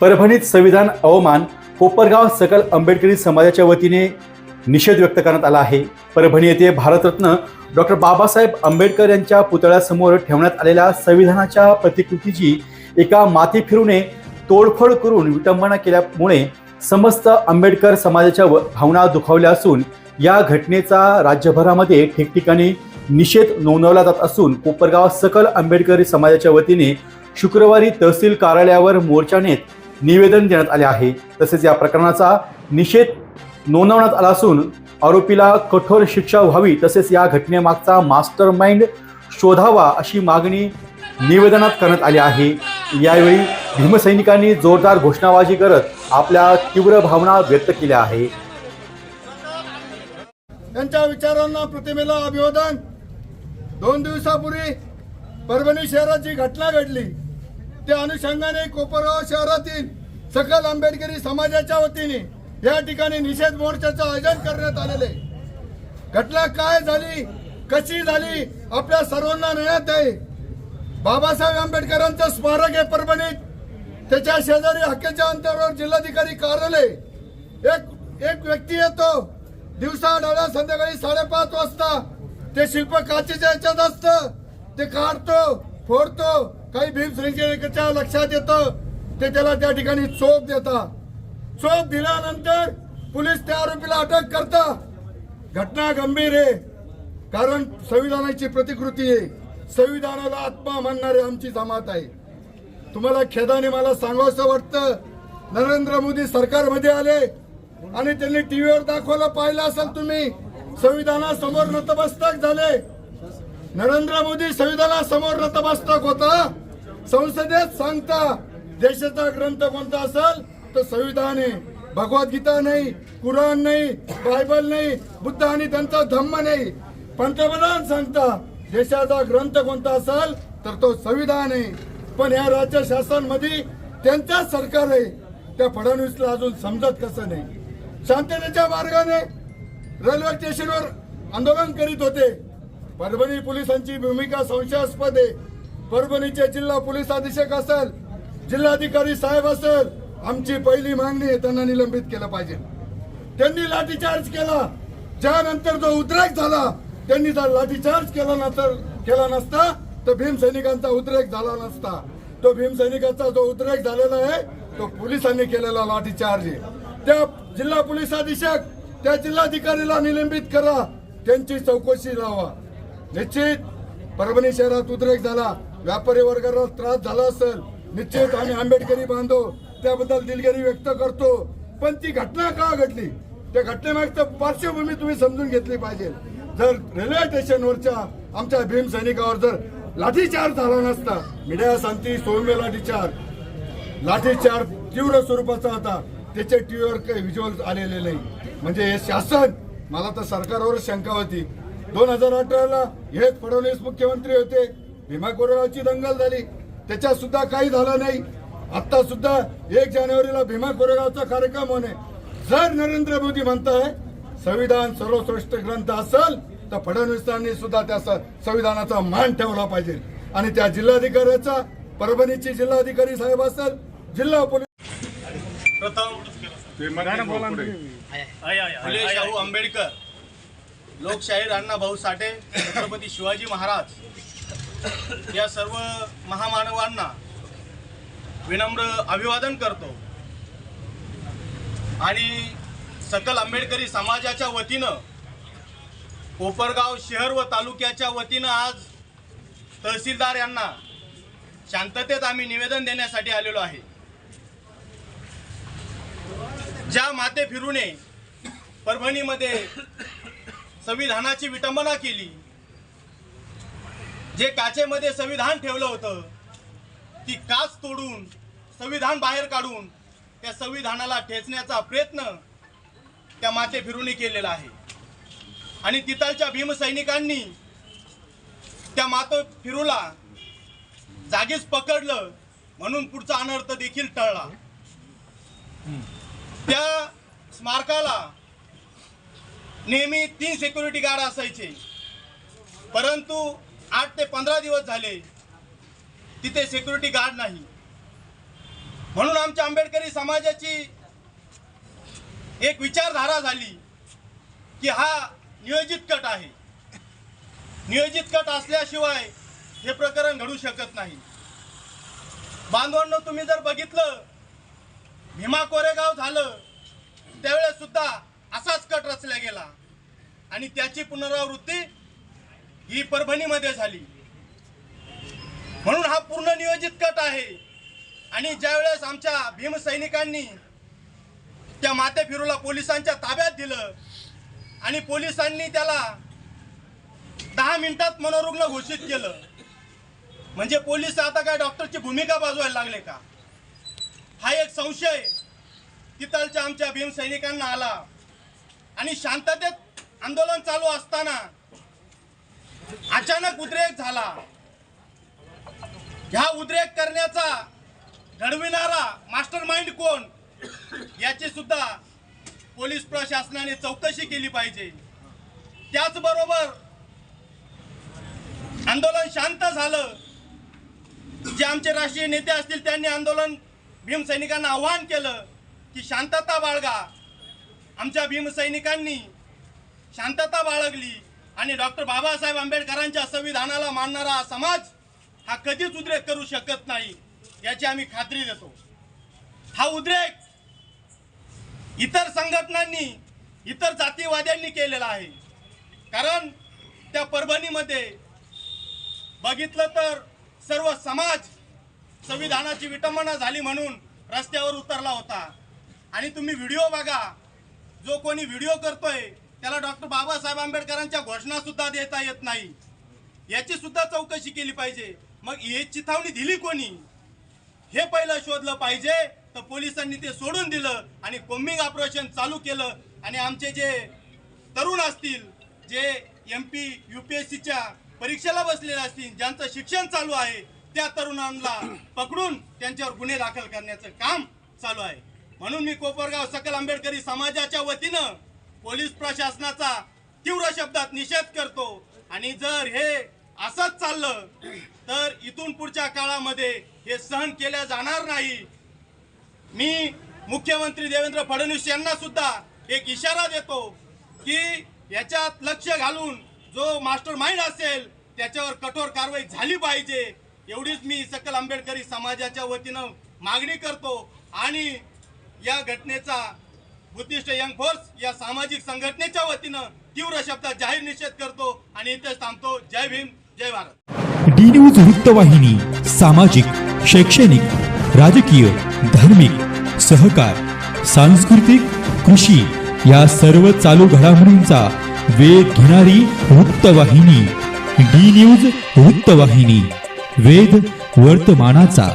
परभणीत संविधान अवमान कोपरगाव सकल आंबेडकरी समाजाच्या वतीने निषेध व्यक्त करण्यात आला आहे. परभणी येथे भारतरत्न डॉक्टर बाबासाहेब आंबेडकर यांच्या पुतळ्यासमोर ठेवण्यात आलेल्या संविधानाच्या प्रतिकृतीची एका माती फिरूने तोडफोड करून विटंबना केल्यामुळे समस्त आंबेडकर समाजाच्या व- भावना दुखावल्या असून या घटनेचा राज्यभरामध्ये ठिकठिकाणी निषेध नोंदवला जात असून कोपरगाव सकल आंबेडकरी समाजाच्या वतीने शुक्रवारी तहसील कार्यालयावर मोर्चा नेत निवेदन देण्यात आले आहे. तसेच या प्रकरणाचा निषेध नोंदवण्यात आला असून आरोपीला कठोर शिक्षा व्हावी तसेच या घटनेमागचा मास्टर माइंड शोधावा अशी मागणी निवेदनात करण्यात आली आहे. यावेळी भीमसैनिकांनी जोरदार घोषणाबाजी करत आपल्या तीव्र भावना व्यक्त केल्या आहे. त्यांच्या विचारांना प्रतिमेला अभिवादन. दोन दिवसापूर्वी परभणी शहरात जी घटना घडली. त्या अनुषंगाने कोपरगाव शहरातील सकल आंबेडकरी समाजाच्या वतीने या ठिकाणी निषेध मोर्चाचं आयोजन करण्यात आलेले घटना काय झाली कशी झाली आपल्या सर्वांना ज्ञात आहे. बाबासाहेब आंबेडकरांचं स्मारक आहे परभणीत. त्याच्या शेजारी हक्केच्या अंतरावर जिल्हाधिकारी कार्यालय. एक एक व्यक्ती येतो. दिवसा डाव्या संध्याकाळी साडेपाच वाजता. ते शिल्प काचेच्या याच्यात असतं. ते काढतो फोडतो. काही भीम लक्षात येतं ते त्याला त्या ठिकाणी चोप देता चोप दिल्यानंतर पोलीस त्या आरोपीला अटक करता घटना गंभीर आहे कारण संविधानाची प्रतिकृती आहे. संविधानाला आत्मा मानणारी आमची जमात आहे. तुम्हाला खेदाने मला सांगावंसं वाटतं नरेंद्र मोदी सरकारमध्ये आले आणि त्यांनी टीव्हीवर दाखवलं पाहिलं असाल तुम्ही संविधानासमोर नतमस्तक झाले. नरेंद्र मोदी संविधानासमोर नतमस्तक होता. संसदेत सांगता देशाचा ग्रंथ कोणता असेल तर संविधान. आहे भगवद्गीता नाही कुराण नाही बायबल नाही बुद्ध आणि त्यांचा धम्म नाही. पंतप्रधान सांगता देशाचा ग्रंथ कोणता असेल तर तो संविधान आहे. पण या राज्य शासनमध्ये त्यांचा सरकार आहे. त्या फडणवीसला अजून समजत कसं नाही. शांततेच्या मार्गाने रेल्वे स्टेशनवर आंदोलन करीत होते. परभणी पोलिसांची भूमिका संशयास्पद आहे. परभणीचे जिल्हा पोलीस अधीक्षक असेल जिल्हाधिकारी साहेब असेल आमची पहिली मागणी आहे त्यांना निलंबित केलं पाहिजे. त्यांनी लाठीचार्ज केला. ज्यानंतर जो उद्रेक झाला त्यांनी जर लाठीचार्ज केला नंतर केला नसता तर भीम सैनिकांचा उद्रेक झाला नसता. तो भीम सैनिकांचा जो उद्रेक झालेला आहे तो पोलिसांनी केलेला लाठीचार्ज आहे. त्या जिल्हा पोलीस अधीक्षक त्या जिल्हाधिकारीला निलंबित करा. त्यांची चौकशी लावा. निश्चित परभणी शहरात उद्रेक झाला. व्यापारी वर्गाला त्रास झाला असेल निश्चित आम्ही आंबेडकरी बांधव त्याबद्दल दिलगिरी व्यक्त करतो. पण ती घटना का घडली? त्या घटनेमागचं पार्श्वभूमी तुम्ही समजून घेतली पाहिजे. जर रेल्वे स्टेशनवरच्या आमच्या भीम सैनिकावर जर लाठीचार्ज झाला नसता मीडिया सांगते सौम्य लाठीचार्ज. लाठीचार्ज तीव्र स्वरूपाचा होता. त्याच्या टीव्हीवर काही व्हिज्युअल आलेले नाही. म्हणजे हे शासन मला तर सरकारवर शंका होती. दोन हजार अठराला हेच फडणवीस मुख्यमंत्री होते. भीमा कोरेगावची दंगल झाली. त्याच्यात सुद्धा काही झालं नाही. आता सुद्धा एक जानेवारीला भीमा कोरेगावचा कार्यक्रम होणे. जर नरेंद्र मोदी म्हणताय संविधान सर्वश्रेष्ठ ग्रंथ असेल तर फडणवीसांनी सुद्धा त्या संविधानाचा मान ठेवला पाहिजे. आणि त्या जिल्हाधिकाऱ्याचा परभणीचे जिल्हाधिकारी साहेब असेल जिल्हा पोलीस प्रथम फुले शाहू आंबेडकर. लोकशाहीर अण्णा भाऊ साठे छत्रपती शिवाजी महाराज. या सर्व महामानवांना विनम्र अभिवादन करतो. आणि सकल आंबेडकरी समाजाच्या वतीनं कोपरगाव शहर व तालुक्याच्या वतीनं आज तहसीलदार यांना शांततेत आम्ही निवेदन देण्यासाठी आलेलो आहे. ज्या माते फिरूने परभणीमध्ये संविधानाची विटंबना केली जे काचेमध्ये संविधान ठेवलं होतं ती काच तोडून संविधान बाहेर काढून त्या संविधानाला ठेचण्याचा प्रयत्न त्या माते फिरूने केलेला आहे. आणि तिथलच्या भीमसैनिकांनी त्या मात फिरूला जागीच पकडलं म्हणून पुढचा अनर्थ देखील टळला. त्या स्मारकाला नेहमी तीन सिक्युरिटी गार्ड असायचे. परंतु आठ ते पंधरा दिवस झाले तिथे सिक्युरिटी गार्ड नाही. म्हणून आमच्या आंबेडकरी समाजाची एक विचारधारा झाली की हा नियोजित कट आहे. नियोजित कट असल्याशिवाय हे प्रकरण घडू शकत नाही. बांधवांनो तुम्ही जर बघितलं भीमा कोरेगाव झालं त्यावेळेस सुद्धा असाच कट रचला गेला. आणि त्याची पुनरावृत्ती ही परभणीमध्ये झाली. म्हणून हा पूर्ण नियोजित कट आहे. आणि ज्यावेळेस आमच्या भीमसैनिकांनी त्या माते फिरूला पोलिसांच्या ताब्यात दिलं आणि पोलिसांनी त्याला दहा मिनिटात मनोरुग्ण घोषित केलं. म्हणजे पोलीस आता काय डॉक्टरची भूमिका बाजवायला लागले का? हा एक संशय तिथलच्या आमच्या भीमसैनिकांना आला. आणि शांततेत आंदोलन चालू असताना अचानक उद्रेक झाला. ह्या उद्रेक करण्याचा घडविणारा मास्टर माइंड कोण? याची सुद्धा पोलीस प्रशासनाने चौकशी केली पाहिजे. त्याचबरोबर आंदोलन शांत झालं. जे आमचे राष्ट्रीय नेते असतील त्यांनी आंदोलन भीमसैनिकांना आव्हान केलं की शांतता बाळगा. आमच्या भीमसैनिकांनी शांतता बाळगली. आणि डॉक्टर बाबासाहेब आंबेडकरांच्या संविधानाला मानणारा हा समाज हा कधीच उद्रेक करू शकत नाही याची आम्ही खात्री देतो. हा उद्रेक इतर संघटनांनी इतर जातीवाद्यांनी केलेला आहे. कारण त्या परभणीमध्ये बघितलं तर सर्व समाज संविधानाची विटंबना झाली म्हणून रस्त्यावर उतरला होता. आणि तुम्ही व्हिडिओ बघा जो कोणी व्हिडिओ करतोय त्याला डॉक्टर बाबासाहेब आंबेडकरांच्या घोषणा सुद्धा देता येत नाही. याची सुद्धा चौकशी केली पाहिजे. मग हे चिथावणी दिली कोणी? हे पहिलं शोधलं पाहिजे तर पोलिसांनी ते सोडून दिलं आणि कोम्बिंग ऑपरेशन चालू केलं. आणि आमचे जे तरुण असतील जे M P U P S सीच्या परीक्षेला बसलेले असतील ज्यांचं शिक्षण चालू आहे त्या तरुणांना पकडून त्यांच्यावर गुन्हे दाखल करण्याचं काम चालू आहे. म्हणून मी कोपरगाव सकल आंबेडकरी समाजाच्या वतीनं पोलीस प्रशासनाचा तीव्र शब्दात निषेध करतो. आणि जर हे असंच चाललं तर इथून पुढच्या काळामध्ये हे सहन केल्या जाणार नाही. मी मुख्यमंत्री देवेंद्र फडणवीस यांना सुद्धा एक इशारा देतो की याच्यात लक्ष घालून जो मास्टर माइंड असेल त्याच्यावर कठोर कारवाई झाली पाहिजे. एवढीच मी सकल आंबेडकरी समाजाच्या वतीनं मागणी करतो. आणि या घटनेचा बुद्धिस्ट यंग फोर्स या सामाजिक संघटनेच्या वतीनं तीव्र शब्दात जाहीर निषेध करतो आणि इथेच थांबतो. जय भीम जय भारत. डी न्यूज वृत्तवाहिनी सामाजिक शैक्षणिक राजकीय धार्मिक सहकार सांस्कृतिक कृषी या सर्व चालू घडामोडींचा वेध घेणारी वृत्तवाहिनी डी न्यूज वृत्तवाहिनी वेध वर्तमानाचा.